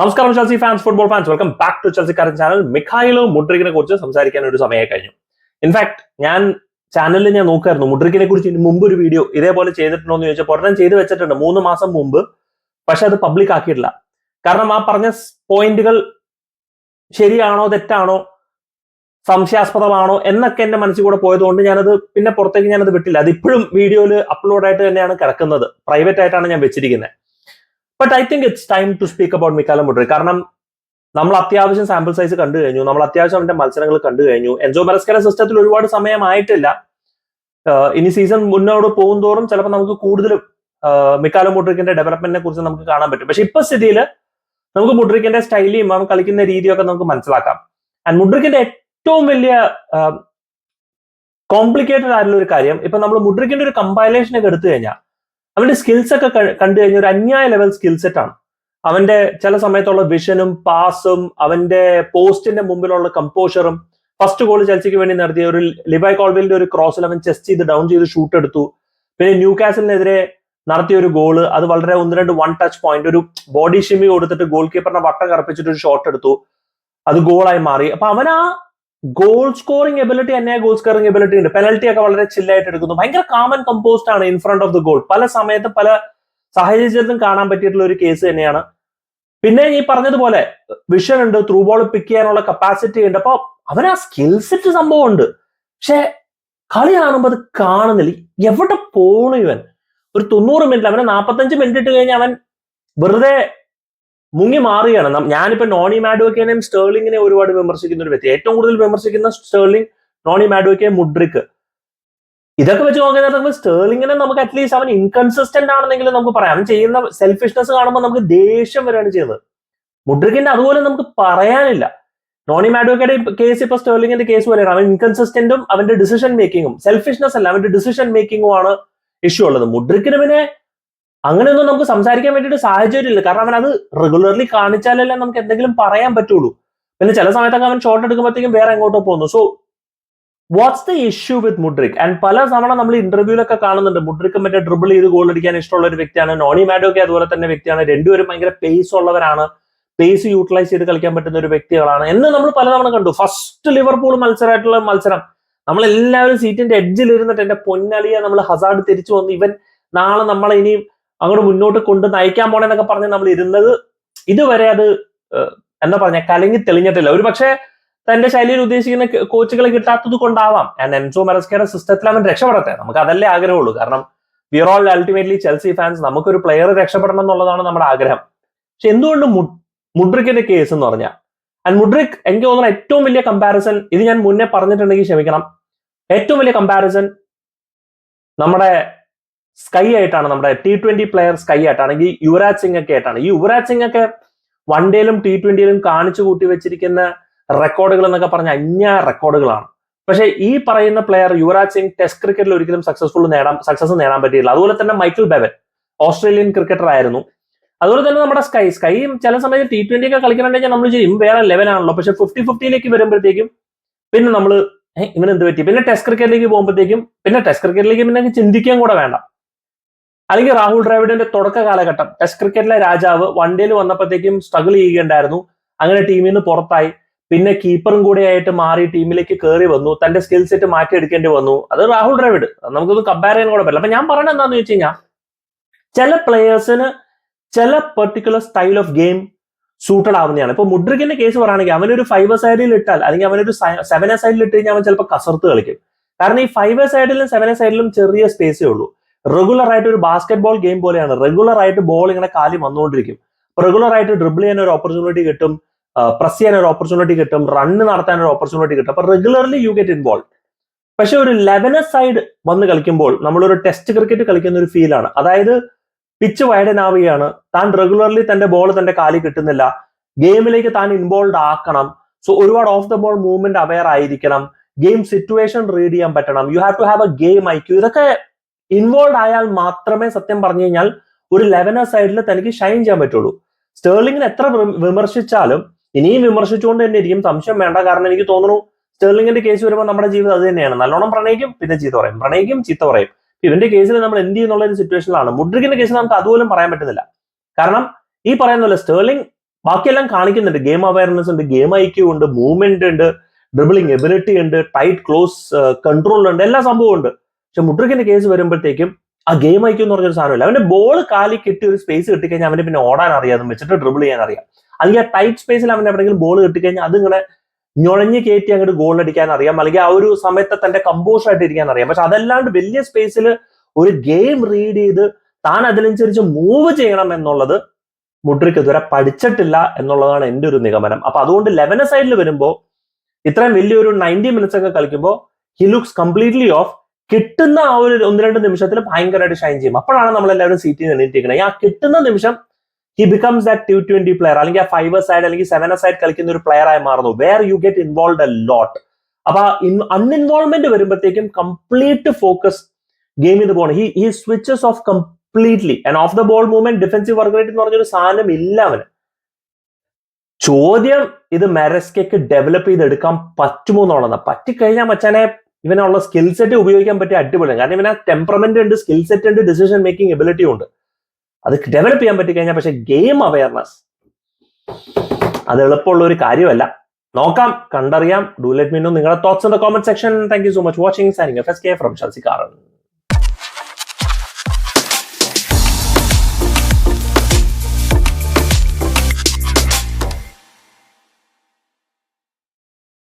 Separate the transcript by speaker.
Speaker 1: നമസ്കാരം Chelsea fans football fans welcome back to ചെൽസിക്കാരൻ channel Mykhailo മുഡ്രിക്കിനെ കുറിച്ച് സംസാരിക്കാൻ ഒരു സമയം കഴിഞ്ഞു. ഇൻഫാക്ട് ഞാൻ ചാനലിൽ ഞാൻ നോക്കായിരുന്നു. മുഡ്രിക്കിനെ കുറിച്ച് ഇതിന് മുമ്പ് ഒരു വീഡിയോ ഇതേപോലെ ചെയ്തിട്ടുണ്ടോ എന്ന് ചോദിച്ചപ്പോൾ ഒരെണ്ണം ചെയ്തു വെച്ചിട്ടുണ്ട്. മൂന്ന് മാസം മുമ്പ്. പക്ഷെ അത് പബ്ലിക് ആക്കിയിട്ടില്ല. കാരണം ആ പറഞ്ഞ പോയിന്റുകൾ ശരിയാണോ തെറ്റാണോ സംശയാസ്പദമാണോ എന്നൊക്കെ എന്റെ മനസ്സിൽ കൂടെ പോയതുകൊണ്ട് ഞാനത് പിന്നെ പുറത്തേക്ക് ഞാനത് വിട്ടില്ല. അത് ഇപ്പോഴും വീഡിയോയിൽ അപ്ലോഡ് ആയിട്ട് തന്നെയാണ് കിടക്കുന്നത്. പ്രൈവറ്റ് ആയിട്ടാണ് ഞാൻ വെച്ചിരിക്കുന്നത് but I think it's time to speak about മിക്കാലം Mudryk കാരണം നമ്മൾ അത്യാവശ്യം സാമ്പിൾ സൈസ് കണ്ടു കഴിഞ്ഞു. നമ്മൾ അത്യാവശ്യം അവന്റെ മത്സരങ്ങൾ കണ്ടു കഴിഞ്ഞു. എൻജോ മെറസ്കര സിസ്റ്റത്തിൽ ഒരുപാട് സമയമായിട്ടില്ല. ഇനി സീസൺ മുന്നോട്ട് പോകും തോറും ചിലപ്പോൾ നമുക്ക് കൂടുതലും മിക്കാലം മുഡ്രിക്കിന്റെ ഡെവലപ്മെന്റിനെ കുറിച്ച് നമുക്ക് കാണാൻ പറ്റും. പക്ഷെ ഇപ്പൊ സ്ഥിതിയിൽ നമുക്ക് മുഡ്രിക്കിന്റെ സ്റ്റൈലിയും അവൻ കളിക്കുന്ന രീതിയൊക്കെ നമുക്ക് മനസ്സിലാക്കാം. ആൻഡ് മുഡ്രിക്കിന്റെ ഏറ്റവും വലിയ കോംപ്ലിക്കേറ്റഡ് ആയിട്ടുള്ള ഒരു കാര്യം ഇപ്പൊ നമ്മൾ മുഡ്രിക്കിന്റെ ഒരു കമ്പൈലേഷൻ ഒക്കെ എടുത്തു കഴിഞ്ഞാൽ അവന്റെ സ്കിൽസ് ഒക്കെ കണ്ടു കഴിഞ്ഞാൽ ഒരു അന്യായ ലെവൽ സ്കിൽ സെറ്റ് ആണ്. അവന്റെ ചില സമയത്തുള്ള വിഷനും പാസും അവന്റെ പോസ്റ്റിന്റെ മുമ്പിലുള്ള കമ്പോഷറും ഫസ്റ്റ് ഗോൾ ചെൽസിക്ക് വേണ്ടി നടത്തിയ ഒരു ലിബായ് കോൾവിലിന്റെ ഒരു ക്രോസിൽ അവൻ ചെസ്റ്റ് ചെയ്ത് ഡൗൺ ചെയ്ത് ഷൂട്ട് എടുത്തു. പിന്നെ ന്യൂ കാസലിനെതിരെ നടത്തിയ ഒരു ഗോൾ അത് വളരെ ഒന്ന് രണ്ട് വൺ ടച്ച് പോയിന്റ് ഒരു ബോഡി ഷിമി കൊടുത്തിട്ട് ഗോൾ കീപ്പറിനെ വട്ടം കറപ്പിച്ചിട്ട് ഒരു ഷോട്ട് എടുത്തു. അത് ഗോളായി മാറി. അപ്പൊ അവൻ ആ ഗോൾ സ്കോറിംഗ് എബിലിറ്റി തന്നെ ഗോൾ സ്കോറിംഗ് എബിലിറ്റി ഉണ്ട്. പെനൽറ്റി ഒക്കെ വളരെ ചില്ലായിട്ട് എടുക്കുന്നു. ഭയങ്കര കാമൻ കമ്പോസ്റ്റ് ആണ് in front of the goal പല സമയത്ത് പല സാഹചര്യത്തിലും കാണാൻ പറ്റിയിട്ടുള്ള ഒരു കേസ് തന്നെയാണ്. പിന്നെ ഈ പറഞ്ഞതുപോലെ വിഷൻ ഉണ്ട് ത്രൂ ബോൾ പിക്ക് ചെയ്യാനുള്ള കപ്പാസിറ്റി ഉണ്ട്. അപ്പൊ അവൻ ആ സ്കിൽ സെറ്റ് സംഭവം ഉണ്ട്. പക്ഷെ കളി കാണുമ്പോൾ അത് കാണുന്നില്ല. എവിടെ പോണു ഇവൻ? ഒരു തൊണ്ണൂറ് മിനിറ്റ് അവന് നാൽപ്പത്തഞ്ച് മിനിറ്റ് ഇട്ട് കഴിഞ്ഞാൽ അവൻ വെറുതെ മുങ്ങി മാറുകയാണ്. ഞാനിപ്പോ നോണി മാഡുവക്കേനെയും സ്റ്റേർലിങ്ങിനെ ഒരുപാട് വിമർശിക്കുന്ന ഒരു വ്യക്തി. ഏറ്റവും കൂടുതൽ വിമർശിക്കുന്ന സ്റ്റേർലിംഗ് നോണി മാഡുവക്കെ മുഡ്രിക്ക്. ഇതൊക്കെ വെച്ച് നോക്കുന്നത് നമുക്ക് സ്റ്റേർലിങ്ങിനെ നമുക്ക് അറ്റ്ലീസ്റ്റ് അവൻ ഇൻകൺസിസ്റ്റന്റ് ആണെന്നെങ്കിലും നമുക്ക് പറയാം. അവൻ ചെയ്യുന്ന സെൽഫിഷ്നെസ് കാണുമ്പോൾ നമുക്ക് ദേഷ്യം വരികയാണ് ചെയ്യുന്നത്. മുഡ്രിക്കിന്റെ അതുപോലെ നമുക്ക് പറയാനില്ല. നോണി മാഡുവക്കയുടെ കേസ് ഇപ്പൊ സ്റ്റേർലിങ്ങിന്റെ കേസ് പോലെയാണ്. അവൻ ഇൻകൺസിസ്റ്റന്റും അവന്റെ ഡിസിഷൻ മേക്കിങ്ങും സെൽഫിഷ്നെസ് അല്ല അവന്റെ ഡിസിഷൻ മേക്കിങ്ങും ആണ് ഇഷ്യൂ ഉള്ളത്. മുഡ്രിക്കിന് പിന്നെ അങ്ങനെയൊന്നും നമുക്ക് സംസാരിക്കാൻ വേണ്ടിയിട്ട് സാഹചര്യമില്ല. കാരണം അവൻ അത് റെഗുലർലി കാണിച്ചാലല്ലേ നമുക്ക് എന്തെങ്കിലും പറയാൻ പറ്റുള്ളൂ. പിന്നെ ചില സമയത്തൊക്കെ അവൻ ഷോട്ട് എടുക്കുമ്പോഴത്തേക്കും വേറെ എങ്ങോട്ടോ പോകുന്നു. So what's the issue with Mudryk and പല തവണ നമ്മൾ ഇന്റർവ്യൂലൊക്കെ കാണുന്നുണ്ട്. മുഡ്രിക്ക് മറ്റേ ഡ്രിബിൾ ചെയ്ത് ഗോൾ അടിക്കാൻ ഇഷ്ടമുള്ള ഒരു വ്യക്തിയാണ്. നോണി മാഡോക്കെ അതുപോലെ തന്നെ വ്യക്തിയാണ്. രണ്ടുപേരും ഭയങ്കര പേസ് ഉള്ളവരാണ്. പേസ് യൂട്ടിലൈസ് ചെയ്ത് കളിക്കാൻ പറ്റുന്ന ഒരു വ്യക്തികളാണ്. എന്ന് നമ്മൾ പലതവണ കണ്ടു. ഫസ്റ്റ് ലിവർപൂൾ മത്സരമായിട്ടുള്ള മത്സരം. നമ്മൾ എല്ലാവരും സീറ്റിന്റെ എഡ്ജിൽ ഇരുന്നിട്ട് എന്റെ പൊന്നളിയെ നമ്മൾ ഹസാർഡ് തിരിച്ചു വന്ന്. ഇവൻ നാളെ നമ്മളെ ഇനിയും അങ്ങോട്ട് മുന്നോട്ട് കൊണ്ട് നയിക്കാൻ പോണെന്നൊക്കെ പറഞ്ഞ് നമ്മൾ ഇരുന്നത് ഇതുവരെ അത് എന്താ പറഞ്ഞ കലങ്ങി തെളിഞ്ഞിട്ടില്ല. ഒരു പക്ഷേ തന്റെ ശൈലിയിൽ ഉദ്ദേശിക്കുന്ന കോച്ചുകളെ കിട്ടാത്തത് കൊണ്ടാവാം. ഞാൻ എൻസോ മെറസ്കയുടെ സിസ്റ്റത്തിൽ അവൻ രക്ഷപ്പെടട്ടെ. നമുക്ക് അതല്ലേ ആഗ്രഹമുള്ളൂ. കാരണം we're all ultimately Chelsea fans നമുക്കൊരു പ്ലെയർ രക്ഷപ്പെടണം എന്നുള്ളതാണ് നമ്മുടെ ആഗ്രഹം. പക്ഷെ എന്തുകൊണ്ട് മുഡ്രിക്കിന്റെ കേസ് എന്ന് പറഞ്ഞാൽ ആൻഡ് മുഡ്രിക് എനിക്ക് തോന്നുന്ന ഏറ്റവും വലിയ കമ്പാരിസൺ ഇത് ഞാൻ മുന്നേ പറഞ്ഞിട്ടുണ്ടെങ്കിൽ ക്ഷമിക്കണം ഏറ്റവും വലിയ കമ്പാരിസൺ നമ്മുടെ സ്കൈ ആയിട്ടാണ് നമ്മുടെ ടി ട്വന്റി പ്ലെയർ സ്കൈ ആയിട്ടാണെങ്കിൽ യുവരാജ് സിംഗ് ഒക്കെ ആയിട്ടാണ്. ഈ യുവരാജ് സിംഗ് ഒക്കെ വൺ ഡേയിലും ടി ട്വന്റിയിലും കാണിച്ചു കൂട്ടി വെച്ചിരിക്കുന്ന റെക്കോർഡുകൾ എന്നൊക്കെ പറഞ്ഞ അന്യ റെക്കോർഡുകളാണ് പക്ഷേ ഈ പറയുന്ന പ്ലെയർ യുവരാജ് സിംഗ് ടെസ്റ്റ് ക്രിക്കറ്റിൽ ഒരിക്കലും സക്സസ്ഫുൾ നേടാൻ സക്സസ് നേടാൻ പറ്റിയില്ല അതുപോലെ തന്നെ മൈക്കിൾ ബെവൻ ഓസ്ട്രേലിയൻ ക്രിക്കറ്റർ ആയിരുന്നു. അതുപോലെ തന്നെ നമ്മുടെ സ്കൈ സ്കൈയും ചില സമയത്ത് ടി ട്വന്റി ഒക്കെ കളിക്കണമെങ്കിൽ നമ്മൾ ചെയ്യും വേറെ ലെവലാണല്ലോ പക്ഷെ ഫിഫ്റ്റി ഫിഫ്റ്റിയിലേക്ക് വരുമ്പോഴത്തേക്കും പിന്നെ നമ്മൾ ഇവനെന്ത് പറ്റി? പിന്നെ ടെസ്റ്റ് ക്രിക്കറ്റിലേക്ക് പോകുമ്പോഴത്തേക്കും പിന്നെ ടെസ്റ്റ് ക്രിക്കറ്റിലേക്ക് പിന്നെ ചിന്തിക്കാൻ കൂടെ വേണ്ട. അല്ലെങ്കിൽ രാഹുൽ ദ്രാവിഡിന്റെ തുടക്ക കാലഘട്ടം. ടെസ്റ്റ് ക്രിക്കറ്റിലെ രാജാവ് വണ്ടിയിൽ വന്നപ്പോഴത്തേക്കും സ്ട്രഗിൾ ചെയ്യുകയുണ്ടായിരുന്നു. അങ്ങനെ ടീമിൽ നിന്ന് പുറത്തായി. പിന്നെ കീപ്പറും കൂടെ ആയിട്ട് മാറി ടീമിലേക്ക് കയറി വന്നു. തന്റെ സ്കിൽ സെറ്റ് മാറ്റിയെടുക്കേണ്ടി വന്നു. അത് രാഹുൽ ദ്രാവിഡ്. നമുക്കൊന്ന് കമ്പയർ ചെയ്യാൻ കൂടെ പറ്റില്ല. അപ്പൊ ഞാൻ പറയണത് എന്താന്ന് വെച്ച് കഴിഞ്ഞാൽ ചില പ്ലേയേഴ്സിന് ചില particular style of game suited ആവുന്നതാണ്. ഇപ്പൊ മുഡ്രിക്കിന്റെ കേസ് പറയുകയാണെങ്കിൽ അവനൊരു ഫൈവ് സൈഡിൽ ഇട്ടാൽ അല്ലെങ്കിൽ അവനൊരു സെവൻ സൈഡിൽ ഇട്ട് കഴിഞ്ഞാൽ അവൻ ചിലപ്പോൾ കസർത്ത് കളിക്കും. കാരണം ഈ ഫൈവ് സൈഡിലും സെവൻ സൈഡിലും ചെറിയ സ്പേസേ ഉള്ളൂ. റെഗുലർ ആയിട്ട് ഒരു ബാസ്കറ്റ് ബോൾ ഗെയിം പോലെയാണ്. റെഗുലർ ആയിട്ട് ബോൾ ഇങ്ങനെ കാലി വന്നുകൊണ്ടിരിക്കും. റെഗുലർ ആയിട്ട് ഡ്രിബിൾ ചെയ്യാൻ ഒരു ഓപ്പർച്യൂണിറ്റി കിട്ടും. പ്രസ് ചെയ്യാൻ ഒരു ഓപ്പർച്യൂണിറ്റി കിട്ടും. റണ്ണ് നടത്താൻ ഒരു ഓപ്പർച്യൂണിറ്റി കിട്ടും. അപ്പൊ റെഗുലർലി യു ഗെറ്റ് ഇൻവോൾവ് പക്ഷെ ഒരു ലെവനർ സൈഡ് വന്ന് കളിക്കുമ്പോൾ നമ്മളൊരു ടെസ്റ്റ് ക്രിക്കറ്റ് കളിക്കുന്ന ഒരു ഫീലാണ് അതായത് പിച്ച് വൈഡൻ ആവുകയാണ് താൻ റെഗുലർലി തന്റെ ബോൾ തന്റെ കാലി കിട്ടുന്നില്ല. ഗെയിമിലേക്ക് താൻ ഇൻവോൾവ് ആക്കണം. സോ ഒരുപാട് off the ball movement aware ആയിരിക്കണം. ഗെയിം സിറ്റുവേഷൻ റീഡ് ചെയ്യാൻ പറ്റണം. You have to have a game IQ ഇതൊക്കെ ഇൻവോൾവ് ആയാൽ മാത്രമേ സത്യം പറഞ്ഞു കഴിഞ്ഞാൽ ഒരു ലെവനർ സൈഡിൽ തനിക്ക് ഷൈൻ ചെയ്യാൻ പറ്റുള്ളൂ. സ്റ്റേർലിങ്ങിന് എത്ര വിമർശിച്ചാലും ഇനിയും വിമർശിച്ചുകൊണ്ട് തന്നെ ഇരിക്കും. സംശയം വേണ്ട. കാരണം എനിക്ക് തോന്നുന്നു സ്റ്റേർലിങ്ങിന്റെ കേസ് വരുമ്പോൾ നമ്മുടെ ജീവിതം അത് തന്നെയാണ്. നല്ലോണം പ്രണയിക്കും പിന്നെ ചീത്ത പറയും. പ്രണയിക്കും ചീത്ത പറയും. ഇവന്റെ കേസിൽ നമ്മൾ എന്ത് ചെയ്യുന്നുള്ള ഒരു സിറ്റുവേഷനിലാണ് മുഡ്രിക്കിന്റെ കേസിൽ നമുക്ക് അതുപോലും പറയാൻ പറ്റുന്നില്ല. കാരണം ഈ പറയുന്ന പോലെ സ്റ്റേർലിംഗ് ബാക്കിയെല്ലാം കാണിക്കുന്നുണ്ട്. ഗെയിം അവയർനെസ് ഉണ്ട് ഗെയിം ഐക്യൂ ഉണ്ട് മൂവ്മെന്റ് ഉണ്ട് ഡ്രിബിളിംഗ് എബിലിറ്റി ഉണ്ട് ടൈറ്റ് ക്ലോസ് കൺട്രോൾ ഉണ്ട് എല്ലാ സംഭവവും ഉണ്ട്. പക്ഷെ മുട്രിക്കിന്റെ കേസ് വരുമ്പോഴത്തേക്കും ആ ഗെയിം ഐക്യൂ എന്ന് പറഞ്ഞൊരു സാധനമില്ല. അവന്റെ ബോൾ കാലി കെട്ടി ഒരു സ്പേസ് കിട്ടിക്കഴിഞ്ഞാൽ അവന് പിന്നെ ഓടാൻ അറിയാതെ വെച്ചിട്ട് ഡ്രിബിൾ ചെയ്യാൻ അറിയാം. അല്ലെങ്കിൽ ആ ടൈറ്റ് സ്പേസിൽ അവൻ എവിടെയെങ്കിലും ബോൾ കിട്ടിക്കഴിഞ്ഞാൽ അത് ഇങ്ങനെ ഞൊഴഞ്ഞ് കയറ്റി അങ്ങോട്ട് ഗോൾ അടിക്കാൻ അറിയാം. അല്ലെങ്കിൽ ആ ഒരു സമയത്ത് തന്റെ കമ്പോസ് ആയിട്ട് ഇരിക്കാൻ അറിയാം. പക്ഷെ അതല്ലാണ്ട് വലിയ സ്പേസിൽ ഒരു ഗെയിം റീഡ് ചെയ്ത് താൻ അതിനനുസരിച്ച് മൂവ് ചെയ്യണം എന്നുള്ളത് മുഡ്രിക്ക് ഇതുവരെ പഠിച്ചിട്ടില്ല എന്നുള്ളതാണ് എന്റെ ഒരു നിഗമനം. അപ്പൊ അതുകൊണ്ട് ലെവന സൈഡിൽ വരുമ്പോൾ ഇത്രയും വലിയൊരു നയന്റി മിനിറ്റ്സ് ഒക്കെ കളിക്കുമ്പോൾ ഹി ലുക്സ് കംപ്ലീറ്റ്ലി ഓഫ് കിട്ടുന്ന ആ ഒരു ഒന്ന് രണ്ട് നിമിഷത്തിൽ ഭയങ്കരമായിട്ട് ഷൈൻ ചെയ്യും. അപ്പോഴാണ് നമ്മൾ എല്ലാവരും സീറ്റിൽ നിന്ന് എണീറ്റിരിക്കുന്നത് ആ കിട്ടുന്ന നിമിഷം he becomes that two twenty player അല്ലെങ്കിൽ ആ ഫൈവ് സൈഡ് അല്ലെങ്കിൽ സെവൻ സൈഡ് കളിക്കുന്ന ഒരു പ്ലെയർ ആയി മാറുന്നു. Where you get involve a lot അപ്പൊ അൺഇൻവോൾവ്മെന്റ് വരുമ്പോഴത്തേക്കും കംപ്ലീറ്റ് ഫോക്കസ് ഗെയിമിൽ നിന്ന് പോകണം. He he switches off completely and off the ball movement defensive work rate എന്ന് പറഞ്ഞൊരു സാധനം ഇല്ല അവന്. ചോദ്യം ഇത് മെറസ്കയ്ക്ക് ഡെവലപ്പ് ചെയ്തെടുക്കാൻ പറ്റുമോ എന്നുള്ളതാണ്. പറ്റിക്കഴിഞ്ഞാൽ മച്ചാനെ ഇവനുള്ള സ്കിൽ സെറ്റ് ഉപയോഗിക്കാൻ പറ്റിയ അടിപൊളിയാണ് കാരണം ഇവന് ടെമ്പറമെന്റ് ഉണ്ട് സ്കിൽ സെറ്റ് ഉണ്ട് ഡിസിഷൻ മേക്കിംഗ് എബിലിറ്റി ഉണ്ട്. അത് ഡെവലപ്പ് ചെയ്യാൻ പറ്റി കഴിഞ്ഞാൽ പക്ഷെ ഗെയിം അവയർനെസ് അത് എളുപ്പമുള്ള ഒരു കാര്യമല്ല. നോക്കാം കണ്ടറിയാം. ഡു ലെറ്റ് മീനോ നിങ്ങളുടെ thoughts in the comment section thank you so much watching signing F S K from ഷൽസിക്കാറൻ